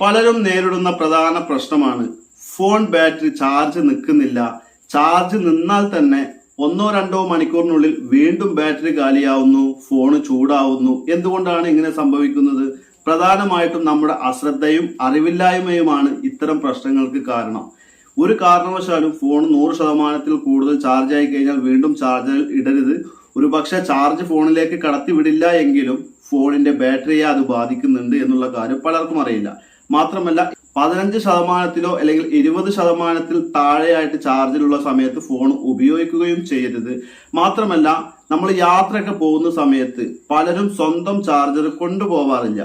പലരും നേരിടുന്ന പ്രധാന പ്രശ്നമാണ്. ഫോൺ ബാറ്ററി ചാർജ് നിൽക്കുന്നില്ല. ചാർജ് നിന്നാൽ തന്നെ ഒന്നോ രണ്ടോ മണിക്കൂറിനുള്ളിൽ വീണ്ടും ബാറ്ററി കാലിയാവുന്നു ഫോൺ ചൂടാവുന്നു. എന്തുകൊണ്ടാണ് ഇങ്ങനെ സംഭവിക്കുന്നത്? പ്രധാനമായിട്ടും നമ്മുടെ അശ്രദ്ധയും അറിവില്ലായ്മയുമാണ് ഇത്തരം പ്രശ്നങ്ങൾക്ക് കാരണം. ഒരു കാരണവശാലും ഫോൺ നൂറ് ശതമാനത്തിൽ കൂടുതൽ ചാർജ് ആയി കഴിഞ്ഞാൽ വീണ്ടും ചാർജറിൽ ഇടരുത്. ഒരു പക്ഷേ ചാർജ് ഫോണിലേക്ക് കടത്തിവിടില്ല എങ്കിലും ഫോണിന്റെ ബാറ്ററിയെ അത് ബാധിക്കുന്നുണ്ട് എന്നുള്ള കാര്യം പലർക്കും അറിയില്ല. മാത്രമല്ല പതിനഞ്ച് ശതമാനത്തിലോ അല്ലെങ്കിൽ ഇരുപത് ശതമാനത്തിൽ താഴെയായിട്ട് ചാർജിലുള്ള സമയത്ത് ഫോൺ ഉപയോഗിക്കുകയും ചെയ്യരുത്. മാത്രമല്ല നമ്മൾ യാത്രയൊക്കെ പോകുന്ന സമയത്ത് പലരും സ്വന്തം ചാർജർ കൊണ്ടുപോവാറില്ല.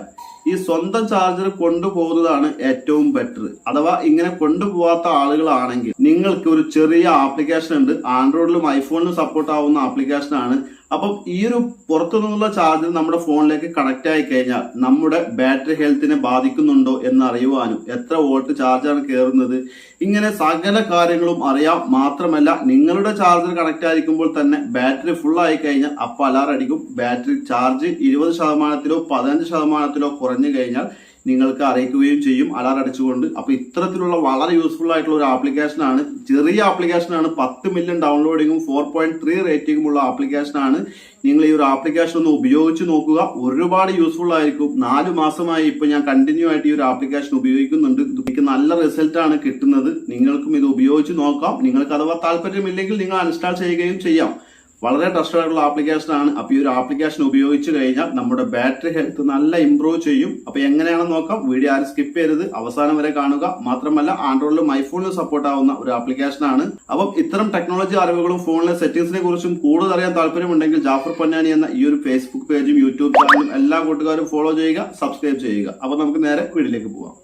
ഈ സ്വന്തം ചാർജർ കൊണ്ടുപോകുന്നതാണ് ഏറ്റവും ബെറ്റർ അഥവാ ഇങ്ങനെ കൊണ്ടുപോകാത്ത ആളുകളാണെങ്കിൽ നിങ്ങൾക്ക് ഒരു ചെറിയ ആപ്ലിക്കേഷൻ ഉണ്ട്. ആൻഡ്രോയിഡിലും ഐഫോണിലും സപ്പോർട്ട് ആവുന്ന ആപ്ലിക്കേഷൻ ആണ് അപ്പം ഈ ഒരു പുറത്തു നിന്നുള്ള ചാർജർ നമ്മുടെ ഫോണിലേക്ക് കണക്ട് ആയി കഴിഞ്ഞാൽ നമ്മുടെ ബാറ്ററി ഹെൽത്തിനെ ബാധിക്കുന്നുണ്ടോ എന്ന് അറിയുവാനും എത്ര വോൾട്ട് ചാർജാണ് കയറുന്നത് ഇങ്ങനെ സകല കാര്യങ്ങളും അറിയാം. മാത്രമല്ല നിങ്ങളുടെ ചാർജർ കണക്ട് ആയിരിക്കുമ്പോൾ തന്നെ ബാറ്ററി ഫുൾ ആയി കഴിഞ്ഞാൽ അപ്പോൾ അലാറടിക്കും ബാറ്ററി ചാർജ് ഇരുപത് ശതമാനത്തിലോ പതിനഞ്ച് ശതമാനത്തിലോ കുറഞ്ഞു കഴിഞ്ഞാൽ നിങ്ങൾക്ക് അറിയിക്കുകയും ചെയ്യും. അലാർ അടിച്ചുകൊണ്ട്. അപ്പൊ ഇത്തരത്തിലുള്ള വളരെ യൂസ്ഫുൾ ആയിട്ടുള്ള ഒരു ആപ്ലിക്കേഷൻ ആണ്. ചെറിയ ആപ്ലിക്കേഷൻ ആണ്. പത്ത് മില്യൺ ഡൗൺലോഡിങ്ങും ഫോർ പോയിന്റ് ത്രീ റേറ്റിംഗും ഉള്ള ആപ്ലിക്കേഷൻ ആണ്. നിങ്ങൾ ഈ ഒരു ആപ്ലിക്കേഷൻ ഒന്ന് ഉപയോഗിച്ച് നോക്കുക. ഒരുപാട് യൂസ്ഫുൾ ആയിരിക്കും. നാല് മാസമായി ഇപ്പൊ ഞാൻ കണ്ടിന്യൂ ആയിട്ട് ഈ ഒരു ആപ്ലിക്കേഷൻ ഉപയോഗിക്കുന്നുണ്ട്. എനിക്ക് നല്ല റിസൾട്ട് ആണ് കിട്ടുന്നത്. നിങ്ങൾക്കും ഇത് ഉപയോഗിച്ച് നോക്കാം. നിങ്ങൾക്ക് അഥവാ താല്പര്യമില്ലെങ്കിൽ നിങ്ങൾ അൺസ്റ്റാൾ ചെയ്യുകയും ചെയ്യാം. വളരെ ട്രസ്റ്റഡ് ആയിട്ടുള്ള ആപ്ലിക്കേഷൻ ആണ്. അപ്പൊ ഈ ഒരു ആപ്ലിക്കേഷൻ ഉപയോഗിച്ച് കഴിഞ്ഞാൽ നമ്മുടെ ബാറ്ററി ഹെൽത്ത് നല്ല ഇംപ്രൂവ് ചെയ്യും. അപ്പൊ എങ്ങനെയാണെന്ന് നോക്കാം. വീഡിയോ ആരും സ്കിപ്പ് ചെയ്യരുത്. അവസാനം വരെ കാണുക. മാത്രമല്ല ആൻഡ്രോയിഡിലും ഐഫോണിലും സപ്പോർട്ട് ആവുന്ന ഒരു ആപ്ലിക്കേഷൻ ആണ്. അപ്പം ഇത്തരം ടെക്നോളജി അറിവുകളും ഫോണിലെ സെറ്റിംഗ്സിനെ കുറിച്ചും കൂടുതൽ അറിയാൻ താല്പര്യമുണ്ടെങ്കിൽ ജാഫർ പൊന്നാനി എന്ന ഈ ഒരു ഫേസ്ബുക്ക് പേജും യൂട്യൂബ് ചാനലും എല്ലാ കൂട്ടുകാരും ഫോളോ ചെയ്യുക സബ്സ്ക്രൈബ് ചെയ്യുക. അപ്പൊ നമുക്ക് നേരെ വീഡിയോയിലേക്ക് പോവാം.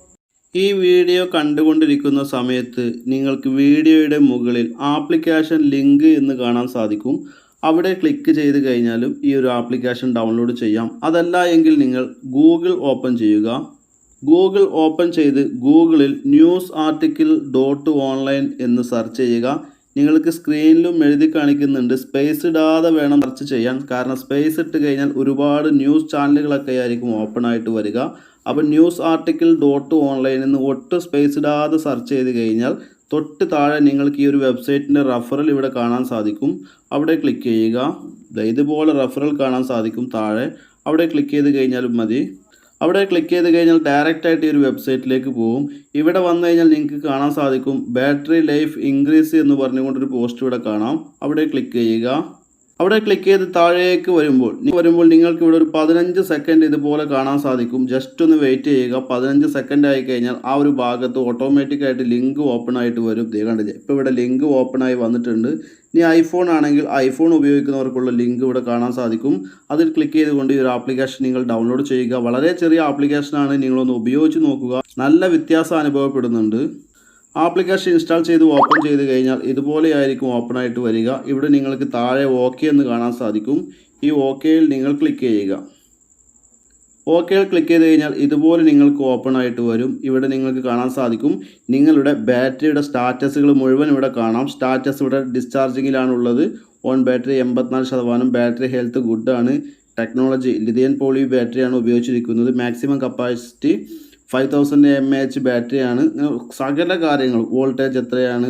ഈ വീഡിയോ കണ്ടുകൊണ്ടിരിക്കുന്ന സമയത്ത് നിങ്ങൾക്ക് വീഡിയോയുടെ മുകളിൽ ആപ്ലിക്കേഷൻ ലിങ്ക് എന്ന് കാണാൻ സാധിക്കും. അവിടെ ക്ലിക്ക് ചെയ്ത് കഴിഞ്ഞാലും ഈ ഒരു ആപ്ലിക്കേഷൻ ഡൗൺലോഡ് ചെയ്യാം. അതല്ല എങ്കിൽ നിങ്ങൾ ഗൂഗിൾ ഓപ്പൺ ചെയ്യുക. ഗൂഗിൾ ഓപ്പൺ ചെയ്ത് ഗൂഗിളിൽ ന്യൂസ് ആർട്ടിക്കിൾ ഡോട്ട് ഓൺലൈൻ എന്ന് സെർച്ച് ചെയ്യുക. നിങ്ങൾക്ക് സ്ക്രീനിലും എഴുതി കാണിക്കുന്നുണ്ട്. സ്പേസ് ഇടാതെ വേണം സെർച്ച് ചെയ്യാൻ. കാരണം സ്പേസ് ഇട്ട് കഴിഞ്ഞാൽ ഒരുപാട് ന്യൂസ് ചാനലുകളൊക്കെ ആയിരിക്കും ഓപ്പൺ ആയിട്ട് വരിക. അപ്പോൾ ന്യൂസ് ആർട്ടിക്കിൾ ഡോട്ട് ഓൺലൈനിൽ നിന്ന് ഒട്ട് സ്പേസ് ഇടാതെ സെർച്ച് ചെയ്ത് കഴിഞ്ഞാൽ തൊട്ട് താഴെ നിങ്ങൾക്ക് ഈ ഒരു വെബ്സൈറ്റിന്റെ റഫറൽ ഇവിടെ കാണാൻ സാധിക്കും. അവിടെ ക്ലിക്ക് ചെയ്യുക. ഇതുപോലെ റഫറൽ കാണാൻ സാധിക്കും താഴെ. അവിടെ ക്ലിക്ക് ചെയ്ത് കഴിഞ്ഞാലും മതി. അവിടെ ക്ലിക്ക് ചെയ്ത് കഴിഞ്ഞാൽ ഡയറക്റ്റ് ആയിട്ട് ഈ ഒരു വെബ്സൈറ്റിലേക്ക് പോകും ഇവിടെ വന്നു കഴിഞ്ഞാൽ നിങ്ങൾക്ക് കാണാൻ സാധിക്കും ബാറ്ററി ലൈഫ് ഇൻക്രീസ് എന്ന് പറഞ്ഞുകൊണ്ടൊരു പോസ്റ്റ് ഇവിടെ കാണാം. അവിടെ ക്ലിക്ക് ചെയ്യുക. അവിടെ ക്ലിക്ക് ചെയ്ത് താഴേക്ക് വരുമ്പോൾ വരുമ്പോൾ നിങ്ങൾക്ക് ഇവിടെ ഒരു പതിനഞ്ച് സെക്കൻഡ് ഇതുപോലെ കാണാൻ സാധിക്കും. ജസ്റ്റ് ഒന്ന് വെയിറ്റ് ചെയ്യുക. പതിനഞ്ച് സെക്കൻഡ് ആയി കഴിഞ്ഞാൽ ആ ഒരു ഭാഗത്ത് ഓട്ടോമാറ്റിക്കായിട്ട് ലിങ്ക് ഓപ്പൺ ആയിട്ട് വരും. കണ്ടില്ലേ ഇപ്പോൾ ഇവിടെ ലിങ്ക് ഓപ്പൺ ആയി വന്നിട്ടുണ്ട്. ഇനി ഐഫോൺ ആണെങ്കിൽ ഐഫോൺ ഉപയോഗിക്കുന്നവർക്കുള്ള ലിങ്ക് ഇവിടെ കാണാൻ സാധിക്കും. അതിൽ ക്ലിക്ക് ചെയ്തുകൊണ്ട് ഈ ഒരു ആപ്ലിക്കേഷൻ നിങ്ങൾ ഡൗൺലോഡ് ചെയ്യുക. വളരെ ചെറിയ ആപ്ലിക്കേഷനാണ് നിങ്ങളൊന്ന് ഉപയോഗിച്ച് നോക്കുക. നല്ല വ്യത്യാസം അനുഭവപ്പെടുന്നുണ്ട്. ആപ്ലിക്കേഷൻ ഇൻസ്റ്റാൾ ചെയ്ത് ഓപ്പൺ ചെയ്ത് കഴിഞ്ഞാൽ ഇതുപോലെയായിരിക്കും ഓപ്പൺ ആയിട്ട് വരിക. ഇവിടെ നിങ്ങൾക്ക് താഴെ ഓക്കെ എന്ന് കാണാൻ സാധിക്കും. ഈ ഓക്കെയിൽ നിങ്ങൾ ക്ലിക്ക് ചെയ്യുക. ഓക്കെയിൽ ക്ലിക്ക് ചെയ്ത് കഴിഞ്ഞാൽ ഇതുപോലെ നിങ്ങൾക്ക് ഓപ്പൺ ആയിട്ട് വരും. ഇവിടെ നിങ്ങൾക്ക് കാണാൻ സാധിക്കും. നിങ്ങളുടെ ബാറ്ററിയുടെ സ്റ്റാറ്റസുകൾ മുഴുവൻ ഇവിടെ കാണാം. സ്റ്റാറ്റസ് ഇവിടെ ഡിസ്ചാർജിങ്ങിലാണുള്ളത് ഓൺ ബാറ്ററി എൺപത്തിനാല് ശതമാനം ബാറ്ററി ഹെൽത്ത് ഗുഡാണ് ടെക്നോളജി ലിഥിയൻ പോളി ബാറ്ററിയാണ് ഉപയോഗിച്ചിരിക്കുന്നത്. Maximum capacity five thousand M H ബാറ്ററിയാണ് സകല കാര്യങ്ങളും വോൾട്ടേജ് എത്രയാണ്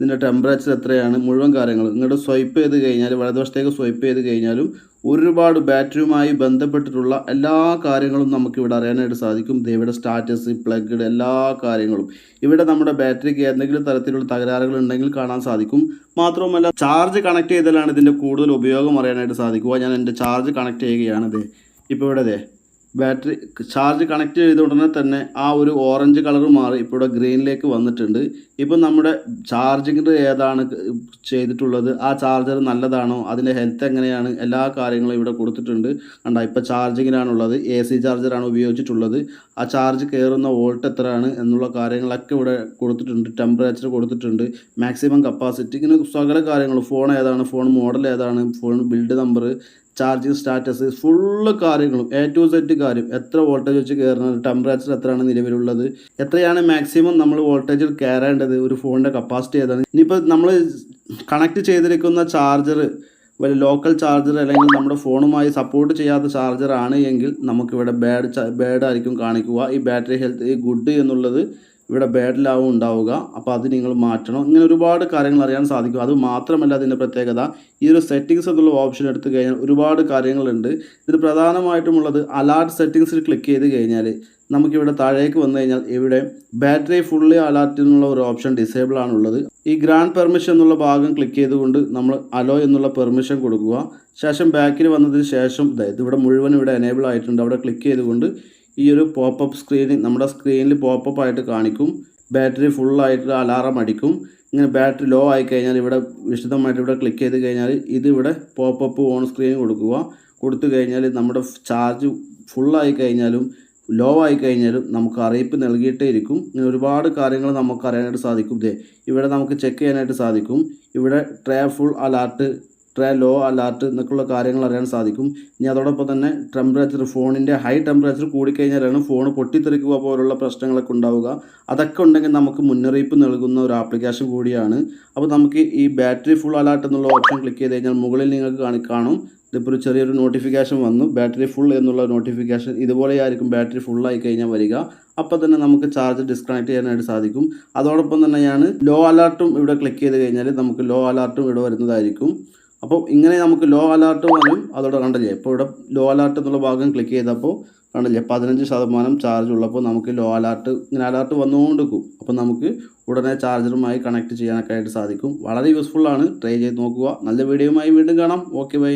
ഇതിന്റെ ടെമ്പറേച്ചർ എത്രയാണ് മുഴുവൻ കാര്യങ്ങൾ ഇങ്ങോട്ട് സ്വൈപ്പ് ചെയ്ത് കഴിഞ്ഞാൽ വലതുവശത്തേക്ക് സ്വൈപ്പ് ചെയ്ത് കഴിഞ്ഞാലും ഒരുപാട് ബാറ്ററിയുമായി ബന്ധപ്പെട്ടിട്ടുള്ള എല്ലാ കാര്യങ്ങളും നമുക്ക് ഇവിടെ അറിയാനായിട്ട് സാധിക്കും. ഇവിടെ സ്റ്റാറ്റസ് പ്ലഗ്ഡ് എല്ലാ കാര്യങ്ങളും. ഇവിടെ നമ്മുടെ ബാറ്ററിക്ക് എന്തെങ്കിലും തരത്തിലുള്ള തകരാറുകൾ ഉണ്ടെങ്കിൽ കാണാൻ സാധിക്കും. മാത്രവുമല്ല ചാർജ് കണക്ട് ചെയ്താലാണ് ഇതിന്റെ കൂടുതൽ ഉപയോഗം അറിയാനായിട്ട് സാധിക്കുക. ഞാൻ എന്റെ ചാർജ് കണക്ട് ചെയ്യുകയാണ് ദേ. ഇപ്പോൾ ഇവിടെ ബാറ്ററി ചാർജ് കണക്ട് ചെയ്ത ഉടനെ തന്നെ ആ ഒരു ഓറഞ്ച് കളർ മാറി ഇപ്പോൾ ഇവിടെ ഗ്രീനിലേക്ക് വന്നിട്ടുണ്ട്. ഇപ്പം നമ്മുടെ ചാർജിങ്ങിന്റെ ഏതാണ് ചെയ്തിട്ടുള്ളത്? ആ ചാർജർ നല്ലതാണോ? അതിന്റെ ഹെൽത്ത് എങ്ങനെയാണ്? എല്ലാ കാര്യങ്ങളും ഇവിടെ കൊടുത്തിട്ടുണ്ട്. കണ്ട ഇപ്പോൾ ചാർജിങ്ങിനാണുള്ളത് എ സി ചാർജറാണ് ഉപയോഗിച്ചിട്ടുള്ളത്. ആ ചാർജ് കയറുന്ന വോൾട്ട് എത്രയാണ് എന്നുള്ള കാര്യങ്ങളൊക്കെ ഇവിടെ കൊടുത്തിട്ടുണ്ട് ടെമ്പറേച്ചർ കൊടുത്തിട്ടുണ്ട്. മാക്സിമം കപ്പാസിറ്റി ഇങ്ങനെ സകല കാര്യങ്ങൾ ഫോൺ ഏതാണ്? ഫോൺ മോഡൽ ഏതാണ്? Phone build number charging status full കാര്യങ്ങളും എ ടു സെറ്റ് കാര്യം എത്ര വോൾട്ടേജ് വെച്ച് കയറുന്നത് ടെമ്പറേച്ചർ എത്രയാണ് നിലവിലുള്ളത് എത്രയാണ് മാക്സിമം നമ്മൾ വോൾട്ടേജിൽ കയറേണ്ടത് ഒരു ഫോണിന്റെ കപ്പാസിറ്റി ഏതാണ്. ഇനിയിപ്പോൾ നമ്മൾ കണക്ട് ചെയ്തിരിക്കുന്ന ചാർജർ വല്ല ലോക്കൽ ചാർജർ അല്ലെങ്കിൽ നമ്മുടെ ഫോണുമായി സപ്പോർട്ട് ചെയ്യാത്ത ചാർജർ ആണ് എങ്കിൽ നമുക്കിവിടെ ബാഡ് ബാഡ് ആയിരിക്കും കാണിക്കുക. ഈ ബാറ്ററി ഹെൽത്ത് ഗുഡ് എന്നുള്ളത് ഇവിടെ ബാഡ് ലാവും ഉണ്ടാവുക. അപ്പോൾ അത് നിങ്ങൾ മാറ്റണം. ഇങ്ങനെ ഒരുപാട് കാര്യങ്ങൾ അറിയാൻ സാധിക്കും. അത് മാത്രമല്ല അതിന്റെ പ്രത്യേകത ഈ ഒരു സെറ്റിങ്സ് എന്നുള്ള ഓപ്ഷൻ എടുത്തു കഴിഞ്ഞാൽ ഒരുപാട് കാര്യങ്ങളുണ്ട്. ഇതിൽ പ്രധാനമായിട്ടുമുള്ളത് അലാർട്ട് സെറ്റിങ്സിൽ ക്ലിക്ക് ചെയ്ത് കഴിഞ്ഞാൽ നമുക്കിവിടെ താഴേക്ക് വന്നു കഴിഞ്ഞാൽ ഇവിടെ ബാറ്ററി ഫുള്ളി അലാർട്ട് എന്നുള്ള ഒരു ഓപ്ഷൻ ഡിസേബിൾ ആണുള്ളത്. ഈ ഗ്രാൻഡ് പെർമിഷൻ എന്നുള്ള ഭാഗം ക്ലിക്ക് ചെയ്തുകൊണ്ട് നമ്മൾ അലോ എന്നുള്ള പെർമിഷൻ കൊടുക്കുക. ശേഷം ബാക്കിൽ വന്നതിന് ശേഷം ഇത് ഇവിടെ മുഴുവൻ ഇവിടെ എനേബിൾ ആയിട്ടുണ്ട്. അവിടെ ക്ലിക്ക് ചെയ്തുകൊണ്ട് ഈ ഒരു പോപ്പപ്പ് സ്ക്രീനിൽ നമ്മുടെ സ്ക്രീനിൽ പോപ്പപ്പ് ആയിട്ട് കാണിക്കും. ബാറ്ററി ഫുള്ളായിട്ട് അലാറം അടിക്കും. ഇങ്ങനെ ബാറ്ററി ലോ ആയി കഴിഞ്ഞാൽ ഇവിടെ വിശദമായിട്ട് ഇവിടെ ക്ലിക്ക് ചെയ്ത് കഴിഞ്ഞാൽ ഇതിവിടെ പോപ്പപ്പ് ഓൺ സ്ക്രീൻ കൊടുക്കുക. കൊടുത്തു കഴിഞ്ഞാൽ നമ്മുടെ ചാർജ് ഫുള്ളായി കഴിഞ്ഞാലും ലോ ആയി കഴിഞ്ഞാലും നമുക്ക് അറിയിപ്പ് നൽകിയിട്ടേ ഇരിക്കും. ഇങ്ങനെ ഒരുപാട് കാര്യങ്ങൾ നമുക്ക് അറിയാനായിട്ട് സാധിക്കും. ദേ ഇവിടെ നമുക്ക് ചെക്ക് ചെയ്യാനായിട്ട് സാധിക്കും. ഇവിടെ tray full alert tray low alert എന്നൊക്കെയുള്ള കാര്യങ്ങൾ അറിയാൻ സാധിക്കും. ഇനി അതോടൊപ്പം തന്നെ ടെമ്പറേച്ചർ ഫോണിന്റെ ഹൈ ടെമ്പറേച്ചർ കൂടിക്കഴിഞ്ഞാലാണ് ഫോൺ പൊട്ടിത്തെറിക്കുക പോലുള്ള പ്രശ്നങ്ങളൊക്കെ ഉണ്ടാവുക. അതൊക്കെ ഉണ്ടെങ്കിൽ നമുക്ക് മുന്നറിയിപ്പ് നൽകുന്ന ഒരു ആപ്ലിക്കേഷൻ കൂടിയാണ്. അപ്പോൾ നമുക്ക് ഈ ബാറ്ററി ഫുൾ അലാർട്ട് എന്നുള്ള ഓപ്ഷൻ ക്ലിക്ക് ചെയ്ത് കഴിഞ്ഞാൽ മുകളിൽ നിങ്ങൾക്ക് കാണി കാണും. ഇതിപ്പോൾ ഒരു ചെറിയൊരു നോട്ടിഫിക്കേഷൻ വന്നു. ബാറ്ററി ഫുൾ എന്നുള്ള നോട്ടിഫിക്കേഷൻ ഇതുപോലെയായിരിക്കും ബാറ്ററി ഫുൾ ആയി കഴിഞ്ഞാൽ വരിക. അപ്പോൾ തന്നെ നമുക്ക് ചാർജ് ഡിസ്കണക്ട് ചെയ്യാനായിട്ട് സാധിക്കും. അതോടൊപ്പം തന്നെയാണ് ലോ അലർട്ടും ഇവിടെ ക്ലിക്ക് ചെയ്ത് കഴിഞ്ഞാൽ നമുക്ക് ലോ അലർട്ടും ഇവിടെ വരുന്നതായിരിക്കും. അപ്പോൾ ഇങ്ങനെ നമുക്ക് ലോ അലർട്ട് വരും അതോടെ കണ്ടില്ലേ ഇപ്പോൾ ഇവിടെ ലോ അലർട്ട് എന്നുള്ള ഭാഗം ക്ലിക്ക് ചെയ്തപ്പോൾ കണ്ടില്ലേ പതിനഞ്ച് ശതമാനം ചാർജ് ഉള്ളപ്പോൾ നമുക്ക് ലോ അലർട്ട് ഇങ്ങനെ അലർട്ട് വന്നുകൊണ്ടിരിക്കും അപ്പോൾ നമുക്ക് ഉടനെ ചാർജറുമായി കണക്ട് ചെയ്യാനൊക്കെ ആയിട്ട് സാധിക്കും. വളരെ യൂസ്ഫുള്ളാണ് ട്രൈ ചെയ്ത് നോക്കുക. നല്ല വീഡിയോയുമായി വീണ്ടും കാണാം. Okay bye